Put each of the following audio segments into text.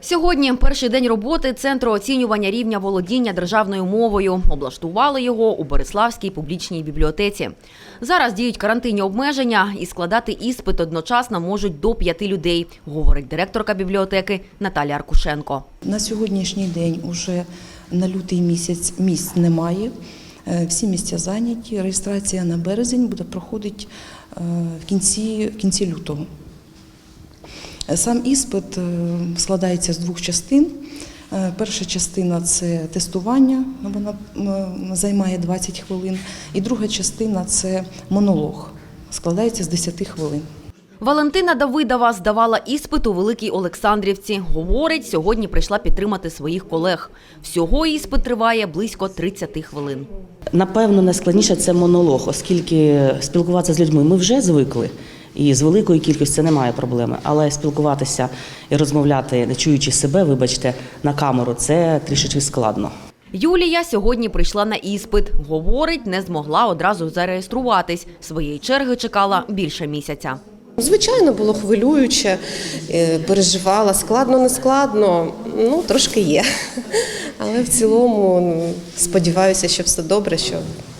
Сьогодні перший день роботи Центру оцінювання рівня володіння державною мовою. Облаштували його у Береславській публічній бібліотеці. Зараз діють карантинні обмеження і складати іспит одночасно можуть до п'яти людей, говорить директорка бібліотеки Наталя Аркушенко. На сьогоднішній день уже на лютий місяць місць немає. Е, Всі місця зайняті. Реєстрація на березень буде проходити е, в кінці, в кінці лютого. Сам іспит е, складається з двох частин. Е, Перша частина це тестування, вона займає 20 хвилин. І друга частина це монолог, складається з 10 хвилин. Валентина Давидова здавала іспит у Великій Олександрівці. Говорить, сьогодні прийшла підтримати своїх колег. Всього іспит триває близько 30 хвилин. Напевно, найскладніше це монолог, оскільки спілкуватися з людьми ми вже звикли. І з великою кількістю немає проблеми. Але спілкуватися і розмовляти, не чуючи себе, вибачте, на камеру, це трішечки складно. Юлія сьогодні прийшла на іспит. Говорить, не змогла одразу зареєструватись. Своєї черги чекала більше місяця. Звичайно, було хвилююче, е, переживала. Складно, не складно, ну трошки є. Але в цілому ну, сподіваюся, що все добре, що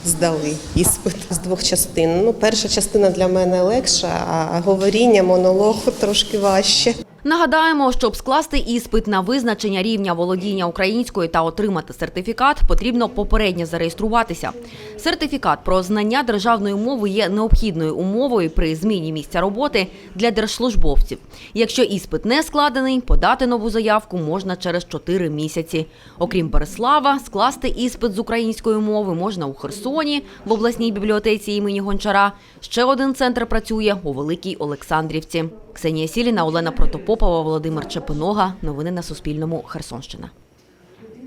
здали іспит з двох частин. Ну, перша частина для мене легша, а говоріння, монолог трошки важче. Нагадаємо, щоб скласти іспит на визначення рівня володіння українською та отримати сертифікат, потрібно попередньо зареєструватися. Сертифікат про знання державної мови є необхідною умовою при зміні місця роботи для держслужбовців. Якщо іспит не складений, подати нову заявку можна через 4 місяці. Окрім Береслава, скласти іспит з української мови можна у Херсоні в обласній бібліотеці імені Гончара. Ще один центр працює у Великій Олександрівці. Ксенія Сіліна, Олена Протопопова, Володимир Чепинога. Новини на Суспільному. Херсонщина.